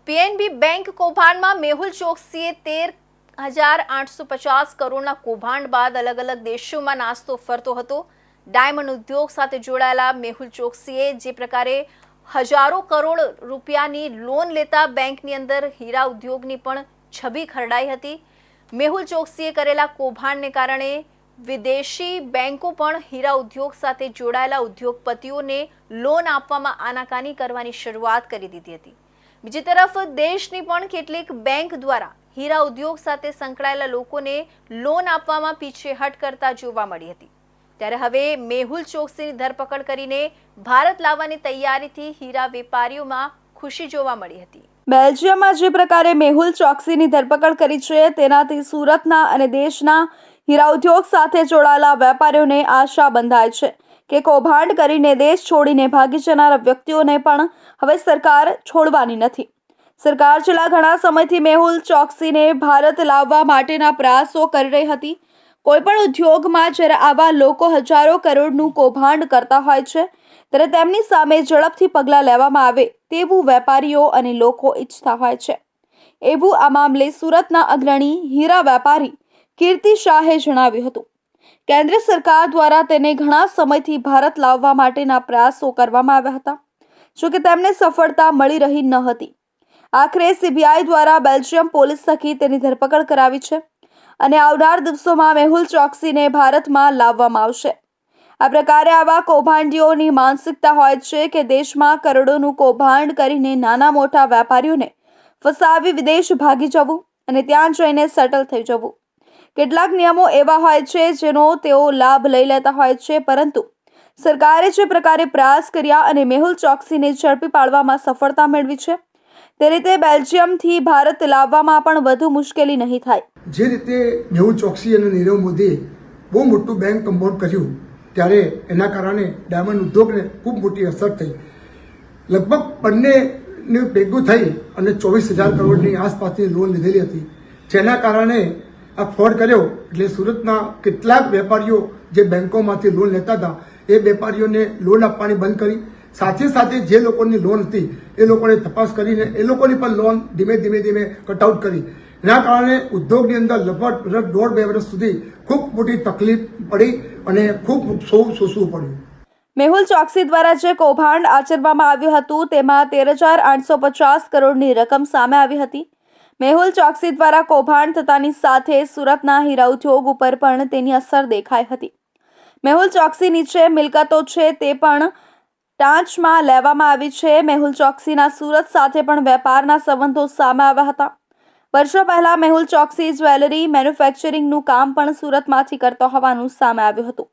PNB bank કૌભાંડમાં મેહુલ ચોકસીએ તેર હજાર આઠસો પચાસ કરોડના કૌભાંડ બાદ અલગ અલગ દેશોમાં નાસ્તો ફરતો હતો. ડાયમંડ ઉદ્યોગ સાથે જોડાયેલા મેહુલ ચોકસીએ જે પ્રકારે હજારો કરોડ રૂપિયાની લોન લેતા બેંકની અંદર હીરા ઉદ્યોગની પણ છબી ખરડાઈ હતી. મેહુલ ચોકસીએ કરેલા કૌભાંડને કારણે વિદેશી બેંકો પણ હીરા ઉદ્યોગ સાથે જોડાયેલા ઉદ્યોગપતિઓને લોન આપવામાં આનાકાની કરવાની શરૂઆત કરી દીધી હતી. બીજી તરફ, દેશની પણ કેટલીક બેંક દ્વારા હીરા ઉદ્યોગ સાથે સંકળાયેલા લોકોને લોન આપવામાં પીછેહટ કરતા જોવા મળી હતી. ત્યારે હવે મેહુલ ચોકસીની ધરપકડ કરીને ભારત લાવવાની તૈયારીથી હીરા વેપારીઓમાં ખુશી જોવા મળી હતી. બેલ્જિયમમાં જે પ્રકારે મેહુલ ચોકસીની ધરપકડ કરી છે, તેનાથી સુરતના અને દેશના હીરા ઉદ્યોગ સાથે જોડાયેલા વેપારીઓને આશા બંધાય છે. કે કૌભાંડ કરીને દેશ છોડીને ભાગી જનારા વ્યક્તિઓને પણ હવે સરકાર છોડવાની નથી. સરકાર છેલ્લા ઘણા સમયથી મેહુલ ચોકસીને ભારત લાવવા માટેના પ્રયાસો કરી રહી હતી. કોઈપણ ઉદ્યોગમાં જ્યારે આવા લોકો હજારો કરોડનું કૌભાંડ કરતા હોય છે, ત્યારે તેમની સામે ઝડપથી પગલાં લેવામાં આવે તેવું વેપારીઓ અને લોકો ઈચ્છતા હોય છે. એવું આ મામલે સુરતના અગ્રણી હીરા વેપારી કીર્તિ શાહે જણાવ્યું હતું. કેન્દ્ર સરકાર દ્વારા તેને ઘણા સમયથી ભારત લાવવા માટેના પ્રયાસો કરવામાં આવ્યા હતા. જોકે તેમને સફળતા મળી રહી ન હતી. આખરે સીબીઆઈ દ્વારા બેલ્જિયમ પોલીસ થકી તેની ધરપકડ કરાવી છે અને આવનાર દિવસોમાં મેહુલ ચોકસીને ભારતમાં લાવવામાં આવશે. આ પ્રકારે આવા કૌભાંડીઓની માનસિકતા હોય છે કે દેશમાં કરોડોનું કૌભાંડ કરીને નાના મોટા વેપારીઓને ફસાવી વિદેશ ભાગી જવું અને ત્યાં જઈને સેટલ થઈ જવું. કેટલાક નિયમો એવા હોય છે જેનો તેઓ લાભ લઈ લેતા હોય છે, પરંતુ સરકારે જે પ્રકારે પ્રયાસ કર્યા અને મેહુલ ચોકસીને ઝડપી પાડવામાં સફળતા મેળવી છે, તે રીતે બેલ્જિયમથી ભારત લાવવામાં પણ વધુ મુશ્કેલી નહીં થાય. જે રીતે મેહુલ ચોકસી અને નીરવ મોદીએ બહુ મોટું બેંક કમ્પાઉન્ડ કર્યું, ત્યારે એના કારણે ડાયમંડ ઉદ્યોગને ખૂબ મોટી અસર થઈ. લગભગ બંનેને ભેગું થઈ અને ચોવીસ હજાર કરોડની આસપાસની લોન લીધેલી હતી. જેના કારણે આ ફ્રોડ કર્યો એટલે સુરતના કેટલાક વેપારીઓ જે બેંકોમાંથી લોન લેતા હતા, એ વેપારીઓને લોન આપવાની બંધ કરી. સાથે સાથે જે લોકોની લોન હતી, એ લોકોને તપાસ કરીને એ લોકોની પણ લોન ધીમે ધીમે ધીમે કટઆઉટ કરી. એના કારણે ઉદ્યોગની અંદર લગભગ દોઢ બે વર્ષ સુધી ખૂબ મોટી તકલીફ પડી અને ખૂબ સૌ સોસવું પડ્યું. મેહુલ ચોકસી દ્વારા જે કૌભાંડ આચરવામાં આવ્યું હતું, તેમાં તેર હજાર આઠસો પચાસ કરોડની રકમ સામે આવી હતી. મેહુલ ચોકસી દ્વારા કૌભાંડ થતાની સાથે સુરતના હીરા ઉદ્યોગ ઉપર પણ તેની અસર દેખાઈ હતી. મેહુલ ચોકસી નીચે મિલકતો છે તે પણ ટાંચમાં લેવામાં આવી છે. મેહુલ ચોકસીના સુરત સાથે પણ વેપારના સંબંધો સામે આવ્યા હતા. વર્ષો પહેલા મેહુલ ચોકસી જ્વેલરી મેન્યુફેક્ચરિંગનું કામ પણ સુરતમાંથી કરતો હોવાનું સામે આવ્યું હતું.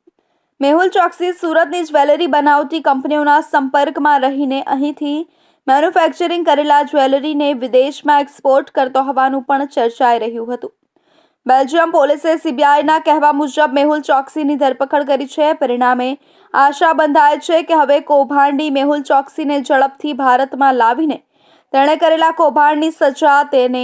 મેહુલ ચોકસી સુરતની જ્વેલરી બનાવતી કંપનીઓના સંપર્કમાં રહીને અહીંથી મેન્યુફેક્ચરિંગ કરેલા જ્વેલરીને વિદેશમાં એક્સપોર્ટ કરતો હોવાનું પણ ચર્ચાઈ રહ્યું હતું. બેલ્જિયમ પોલીસે સીબીઆઈના કહેવા મુજબ મેહુલ ચોકસીની ધરપકડ કરી છે. પરિણામે આશા બંધાય છે કે હવે કૌભાંડી મેહુલ ચોકસીને ઝડપથી ભારતમાં લાવીને તેણે કરેલા કૌભાંડની સજા તેને